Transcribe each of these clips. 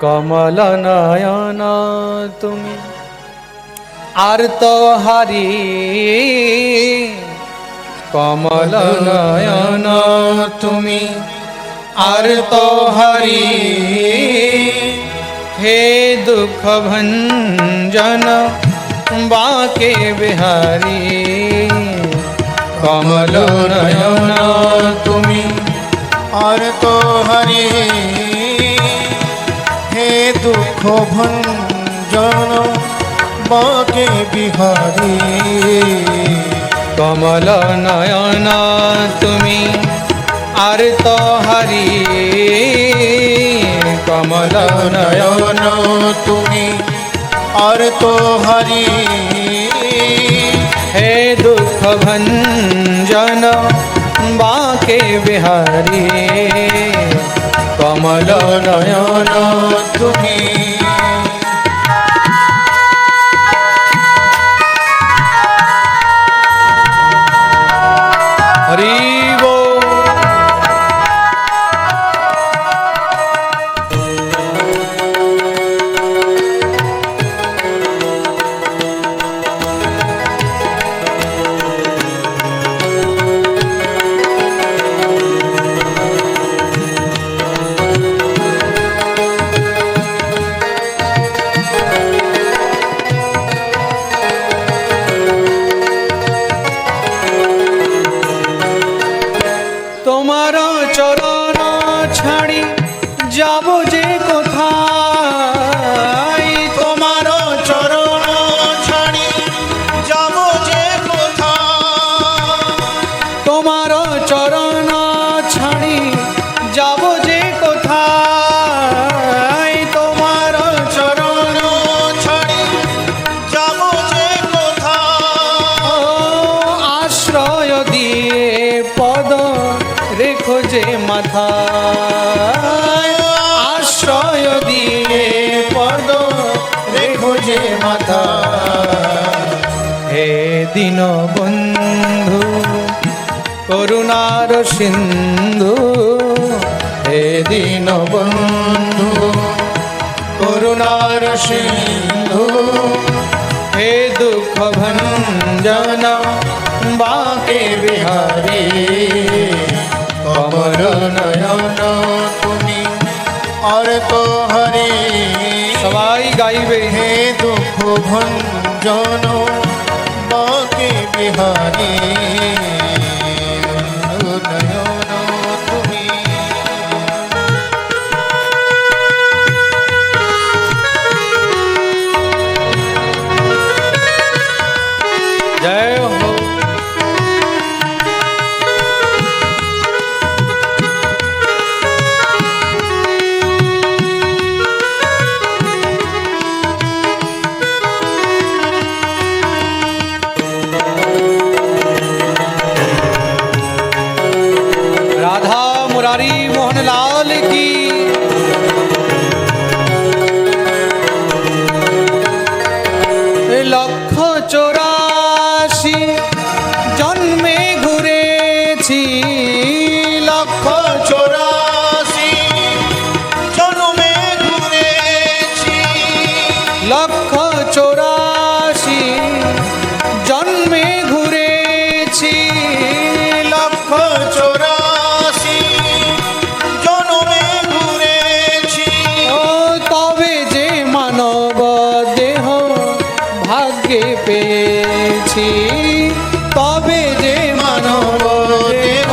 কমল তুমি। আর তো হারি কমল তুমি। আর তো হারি হে দুঃখ ভঞ্জন বাকে বিহারি। কমল তুমি। আর তো হরি ভঞ্জন বাকে বিহারি। কমল নয়ন, তুমি আর তো হরি। কমল নয়ন, তুমি আর তো হরি। হে দুঃখ ভঞ্জন, বাকে বিহারি। কমল নয়ন, তুমি দিন বন্ধু করুণার সিন্ধু হে দিন বন্ধু করুণার সিন্ধু হে দুঃখ ভঞ্জন বাকে বিহারি। কমল নয়ন তুমি আর তো হরি সবাই গাইবে। হে দুঃখ ভঞ্জন বাকে বিহারি। মুরারি মোহন লাল কি ভাগ্যে পেয়েছি। তবে যে মানব দেহ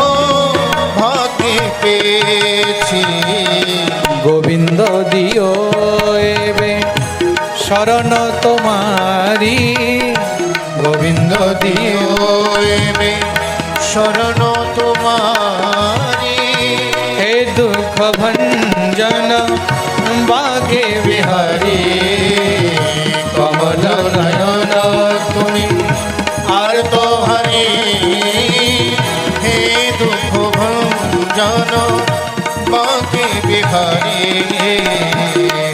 ভাগ্যে পেয়েছি। গোবিন্দ দিও এবে, শরণ তোমারি গোবিন্দ দিও এবে, শরণ তোমারি হে দুঃখ ভঞ্জন, বাগে বিহারি। বিহারি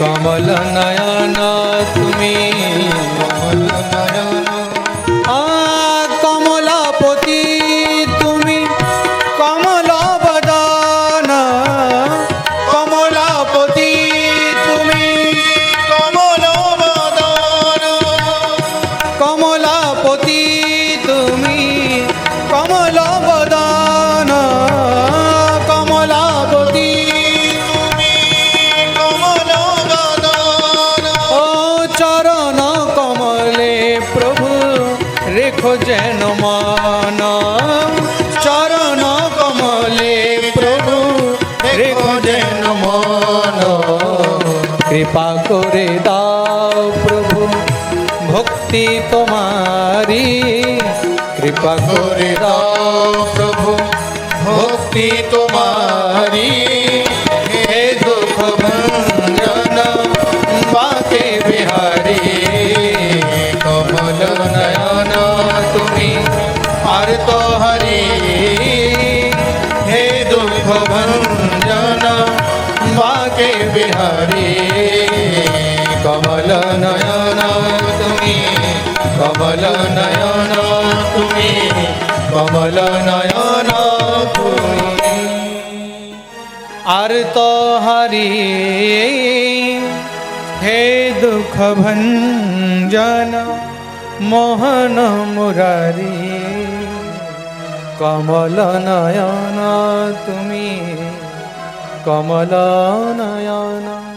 কমল নয়ন তুমি কমল নয়ন পতি তুমি কমল বদন কমলাবতী কমল ও চরণ কমলে প্রভু, রেখো যেন মন। চরণ কমলে প্রভু, রেখো যেন মন। কৃপা করে দাও প্রভু। ভক্তি তোমারি। কৃপা করে দাও প্রভু, ভক্তি তোমারি। হে দুঃখ ভঞ্জন বাকে বিহারি। কমল নয়ন, তুমি আর তো হরি হে দুঃখ ভঞ্জন বাকে বিহারি। কমল নয়ন তুমি কমল নয়ন তুমি কমল নয়ন আর তো হরি হে দুঃখ ভঞ্জন মোহন মুরারি। কমল নয়ন তুমি, কমল নয়ন